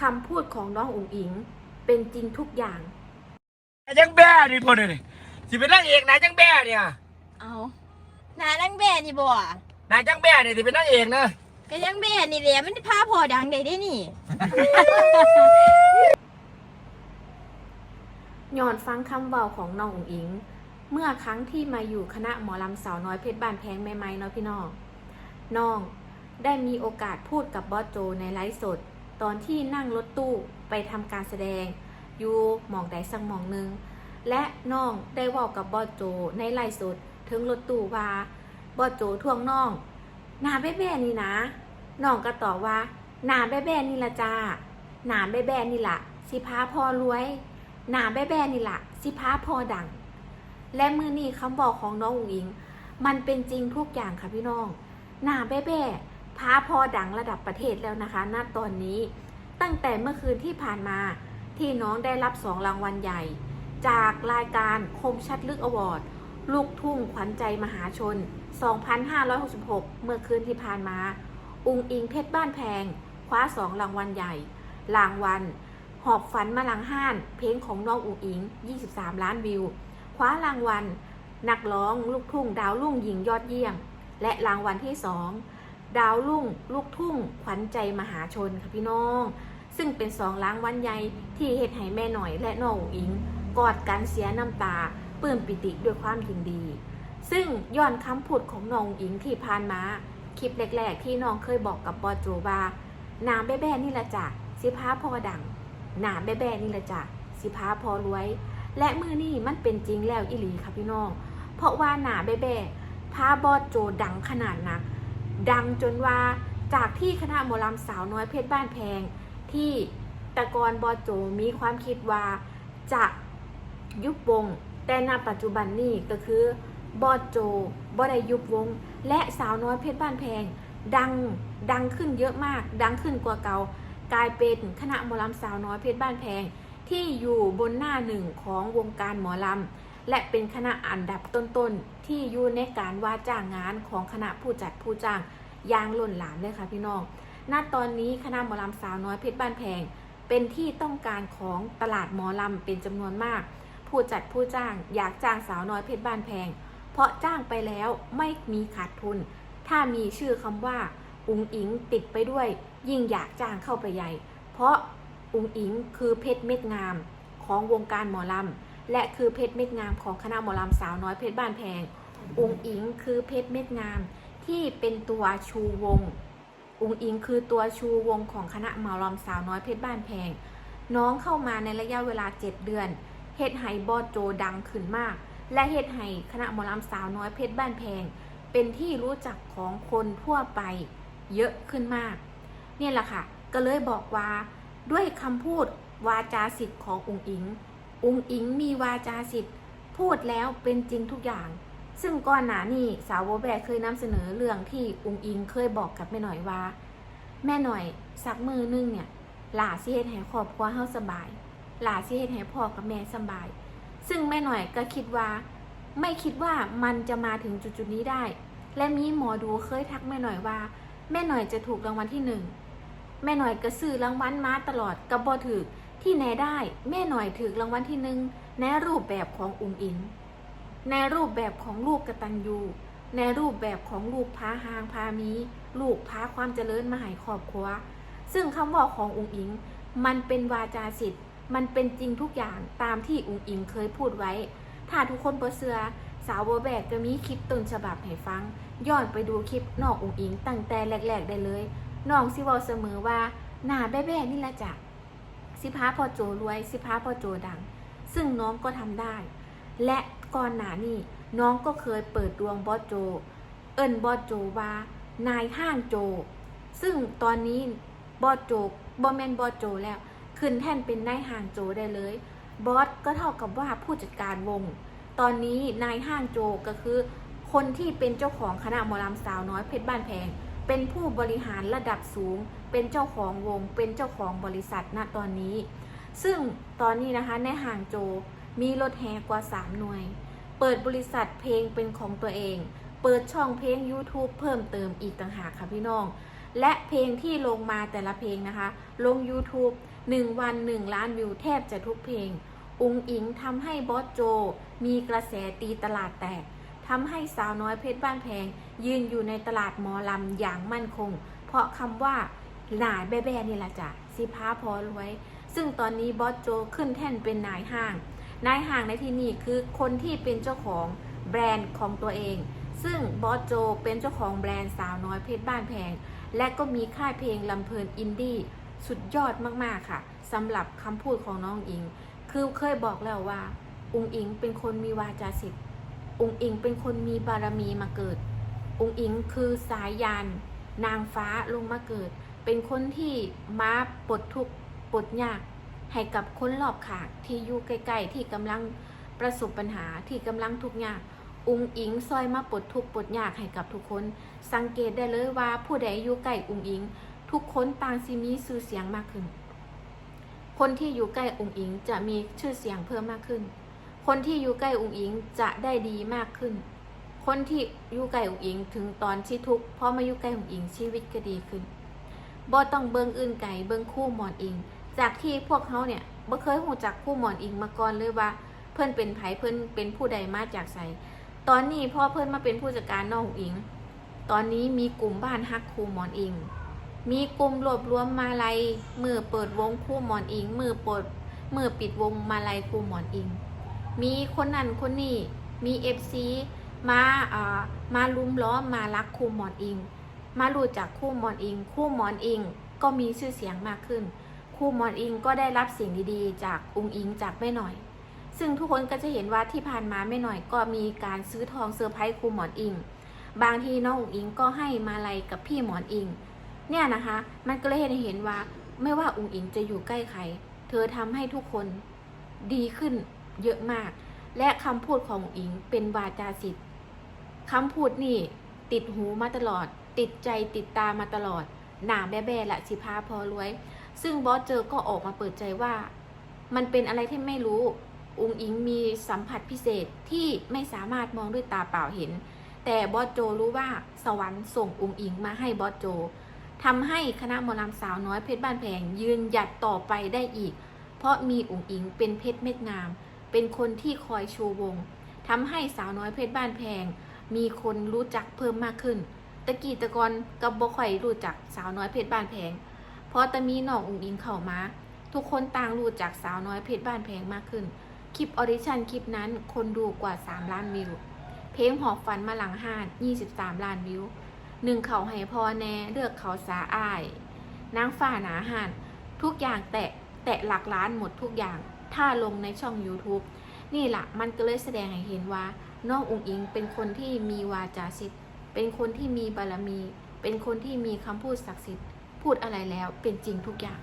คำพูดของน้องอุ๋งอิง เป็นจริงทุกอย่างนายจังแบ้นี่พ่อเนี่ยสิเป็นนางเอกนายจังแบ้เนี่ยเอาหนานังแบ่นี่บ่นายจังแบ้เนี่ยสิเป็นนางเอกนะก็ยังแบ่นี่แหละมันพาพอดังได้ได้นี่ ย้อนฟังคำเบาของน้องอุ๋งอิง เมื่อครั้งที่มาอยู่คณะหมอลำสาวน้อยเพชรบ้านแพงใหม่ๆเนาะพี่น้อง น้องได้มีโอกาสพูดกับบอสโจในไลฟ์สด ตอนที่นั่งรถตู้ไปทำการแสดง อยู่หมองใดสักหมองหนึ่ง และน้องได้ว่ากับบอโจในไลฟ์สดถึงรถตู้ว่าบอโจทวงน้องหนาแบ๊ะๆนี่นะน้องก็ตอบว่าหนาแบ๊ะๆนี่ละจ้าหนาแบ๊ะๆนี่ละสิพาพอรวยหนาแบ๊ะๆนี่ละสิพาพอดัง และมือนี้คำบอกของน้องอุ๋งอิง มันเป็นจริงทุกอย่างค่ะพี่น้องหนาแบ๊ะๆ พาพอดังระดับประเทศแล้วนะคะ ณ ตอนนี้ ตั้งแต่เมื่อคืนที่ผ่านมาที่น้องได้รับสองรางวัลใหญ่ จากรายการคมชัดลึกอวอร์ดลูกทุ่งขวัญใจมหาชน 2566 เมื่อคืนที่ผ่านมา อุงอิงเพชรบ้านแพง คว้าสองรางวัลใหญ่ รางวัล หอบฝันมาลังห้าน เพลงของน้องอุงอิง 23 ล้านวิว คว้ารางวัล นักร้องลูกทุ่งดาวรุ่งหญิงยอดเยี่ยม และรางวัลที่สอง ดาวรุ่งลูกทุ่ง ขวัญใจมหาชนค่ะพี่น้อง ซึ่งเป็นสองรางวัลใหญ่ที่เฮ็ดให้แม่หน่อยและน้องอิง กอดกันเสียน้ำตาปลื้มปิติด้วยความยินดี ซึ่งย้อนคำพูดของน้องอิงที่ผ่านมาคลิปแรกๆ ที่น้องเคยบอกกับบอโจว่าน้ำแบ่ๆนี่ละจ้ะสิพาพอดังน้ำแบ่ๆนี่ละจ้ะสิพาพอรวย และมือนี่มันเป็นจริงแล้วอีหลีค่ะพี่น้อง เพราะว่าหนาแบ่ๆพาบอโจดังขนาดนัก ดังจนว่าจากที่คณะหมอลำสาวน้อยเพชรบ้านแพง ที่ต่กอนบอโจมีความคิดว่าจะยุบวง แต่ณปัจจุบันนี้ก็คือบอโจบอได้ยุบวง และสาวน้อยเพชรบ้านแพง ดังดังขึ้นเยอะมาก ดังขึ้นกว่าเก่ากลายเป็นคณะหมอลำสาวน้อยเพชรบ้านแพง ที่อยู่บนหน้าหนึ่งของวงการหมอลำ และเป็นคณะอันดับต้นๆ ที่อยู่ในการว่าจ้างงานของคณะผู้จัดผู้จ้างอย่างล้นหลามเลยค่ะพี่น้อง ณ ตอนนี้คณะหมอลำสาวน้อยเพชรบ้านแพง เป็นที่ต้องการของตลาดหมอลำเป็นจำนวนมาก ผู้จัดผู้จ้างอยากจ้างสาวน้อยเพชรบ้านแพง เพราะจ้างไปแล้วไม่มีขาดทุน ถ้ามีชื่อคำว่าอุงอิงติดไปด้วย ยิ่งอยากจ้างเข้าไปใหญ่ เพราะอุงอิงคือเพชรเม็ดงามของวงการหมอลำ และคือเพชรเม็ดงามของคณะหมอลำสาวน้อยเพชรบ้านแพงอุงอิงคือเพชรเม็ดงามที่เป็นตัวชูวงอุงอิงคือตัวชูวงของคณะหมอลำสาวน้อยเพชรบ้านแพงน้องเข้ามาในระยะเวลา 7 เดือนเฮ็ดไห้บอดโจดังขึ้นมาก และเฮ็ดไห้คณะหมอลำสาวน้อยเพชรบ้านแพง เป็นที่รู้จักของคนทั่วไปเยอะขึ้นมาก เนี่ยแหละค่ะ ก็เลยบอกว่าด้วยคำพูดวาจาสิทธิ์ของอุงอิง อุงอิงมีวาจาสิทธิ์พูดแล้วเป็นจริงทุกอย่าง ซึ่งก่อนหน้านี้สาวโบแบกเคยนำเสนอเรื่องที่อุงอิงเคยบอกกับแม่หน่อยว่า แม่หน่อยสักมือนึงเนี่ยหลาสิเฮ็ดให้ครอบครัวเฮาสบาย หลาสิเฮ็ดให้พ่อกับแม่สบาย ซึ่งแม่หน่อยก็คิดว่า ไม่คิดว่ามันจะมาถึงจุดๆนี้ได้ และมีหมอดูเคยทักแม่หน่อยว่า แม่หน่อยจะถูกรางวัลที่หนึ่งแม่หน่อยก็ซื้อรางวัลมาตลอดกับบอถือ ที่ไหนได้แม่หน่อยถือรางวัลที่หนึ่งในรูปแบบของอุงอิงในรูปแบบของลูกกระตัญญูในรูปแบบของลูกพาหางพามี ลูกพาความเจริญมาให้ครอบครัว ซึ่งคำบอกของอุงอิง มันเป็นวาจาสิทธิ์ มันเป็นจริงทุกอย่างตามที่อุงอิงเคยพูดไว้ ถ้าทุกคนเปเสือสาวโบแบกก็มีคลิปต้นฉบับให้ฟัง ย้อนไปดูคลิปน้องอุงอิงตั้งแต่แรกๆได้เลยน้องสิเวาเสมอว่าหน้าแบ๊ๆนี่แหละจ้ะ สิพาพอโจรวยสิพาพอโจดัง ซึ่งน้องก็ทำได้ และก่อนหน้านี้น้องก็เคยเปิดดวงบอสโจ เอิญบอสโจว่านายห้างโจ ซึ่งตอนนี้บอสโจบอแมนบอสโจแล้วขึ้นแท่นเป็นนายห้างโจได้เลย บอสก็เท่ากับว่าผู้จัดการวง ตอนนี้นายห้างโจก็คือ คนที่เป็นเจ้าของคณะหมอลำสาวน้อยเพชรบ้านแพง เป็นผู้บริหารระดับสูง เป็นเจ้าของวง เป็นเจ้าของบริษัทณตอนนี้ ซึ่งตอนนี้นะคะในห่างโจมีรถแห่กว่า 3 หน่วย เปิดบริษัทเพลงเป็นของตัวเอง เปิดช่องเพลง YouTube เพิ่มเติมอีกต่างหากค่ะพี่น้อง และเพลงที่ลงมาแต่ละเพลงนะคะ ลง YouTube 1 วัน 1 ล้านวิวแทบจะทุกเพลง อุงอิงทำให้บอสโจ มีกระแสตีตลาดแตก ทำให้สาวน้อยเพชรบ้านแพง ยืนอยู่ในตลาดหมอลำอย่างมั่นคง เพราะคำว่าหนายแบ่ๆนี่แหละจ้ะสิพาพอรวย ซึ่งตอนนี้บอสโจขึ้นแท่นเป็นนายห้าง นายห้างในที่นี้คือคนที่เป็นเจ้าของแบรนด์ของตัวเอง ซึ่งบอสโจเป็นเจ้าของแบรนด์สาวน้อยเพชรบ้านแพง และก็มีค่ายเพลงลำเพลินอินดี้สุดยอดมากๆค่ะสำหรับคำพูดของน้องอิง คือเคยบอกแล้วว่า อุงอิงเป็นคนมีวาจาสิทธิ์ อุงอิงเป็นคนมีบารมีมาเกิดอุงอิงคือสายยานนางฟ้าลงมาเกิด เป็นคนที่มาปลดทุกข์ปลดยาก ให้กับคนรอบข้างที่อยู่ใกล้ๆที่กำลังประสบปัญหาที่กำลังทุกข์ยากอุงอิงซอยมาปลดทุกข์ปลดยากให้กับทุกคน สังเกตได้เลยว่าผู้ใดอยู่ใกล้อุงอิง ทุกคนต่างสิมีชื่อเสียงมากขึ้น คนที่อยู่ใกล้อุงอิงจะมีชื่อเสียงเพิ่มมากขึ้น คนที่อยู่ใกล้อุงอิงจะได้ดีมากขึ้น คนที่อยู่ใกล้อุงอิงถึงตอนที่ทุกข์เพราะมาอยู่ใกล้อุงอิงชีวิตก็ดีขึ้นบ่ต้องเบิงอื่นไก่เบิงคู่หมอนอิง จากที่พวกเขาเนี่ยบ่เคยหูจักคู่หมอนอิงมาก่อนเลยว่า เพื่อนเป็นไผเพื่อนเป็นผู้ใดมาจากไสตอนนี้พ่อเพื่อนมาเป็นผู้จัดการน้องอิง ตอนนี้มีกลุ่มบ้านฮักครูหมอนอิง มีกลุ่มรวบรวมมาลัยมือเปิดวงคู่หมอนอิง มือเปิดมือปิดวงมาลัยคู่หมอนอิง มีคนนั้นคนนี้มีเอฟซีมาอ่ามาลุมล้อมมารักคู่หมอนอิง มารู้จักคู่หมอนอิงคู่หมอนอิงก็มีชื่อเสียงมากขึ้นคู่หมอนอิงก็ได้รับสิ่งดีๆ จากอุงอิงจากแม่หน่อย ซึ่งทุกคนก็จะเห็นว่าที่ผ่านมาแม่หน่อยก็มีการซื้อทองเซอร์ไพรส์ครูหมอนอิง บางทีน้องอุงอิงก็ให้มาลัยกับพี่หมอนอิง เนี่ยนะคะ มันก็เลยให้เห็นว่าไม่ว่าอุงอิงจะอยู่ใกล้ใคร เธอทำให้ทุกคนดีขึ้น เยอะมาก และคำพูดของอุงอิงเป็นวาจาสิทธิ์คำพูดนี่ติดหูมาตลอด ติดใจติดตามาตลอด หนาแบ่ๆละสิพาพอรวย ซึ่งบอสเจอก็ออกมาเปิดใจว่า มันเป็นอะไรที่ไม่รู้อุงอิงมีสัมผัสพิเศษที่ไม่สามารถมองด้วยตาเปล่าเห็น แต่บอสโจรู้ว่าสวรรค์ส่งอุงอิงมาให้บอสโจทำให้คณะมอลำสาวน้อยเพชรบ้านแพงยืนหยัดต่อไปได้อีก เพราะมีอุงอิงเป็นเพชรเม็ดงาม เป็นคนที่คอยชูวงทำให้สาวน้อยเพชรบ้านแพง มีคนรู้จักเพิ่มมากขึ้น ตะกี้ตะกอนกับบ่ค่อยรู้จักสาวน้อยเพชรบ้านแพงเพราะมีน้องอุงอิงเข้ามา ทุกคนต่างรู้จักสาวน้อยเพชรบ้านแพงมากขึ้น คลิปออดิชั่นคลิปนั้นคนดูกว่า 3 ล้านวิว เพลงหอบฝันมาหลังห้าน23 ล้านวิวหนึ่งเขาให้พอแน่เลือกเขาสาอ้ายนางฝ่าหนาหานทุกอย่างแตะแตะหลักล้านหมดทุกอย่าง ถ้าลงในช่อง YouTube นี่แหละมันก็เลยแสดงให้เห็นว่าน้องอุงอิงเป็นคนที่มีวาจาสิทธิ์ เป็นคนที่มีบารมี เป็นคนที่มีคำพูดศักดิ์สิทธิ์ พูดอะไรแล้วเป็นจริงทุกอย่าง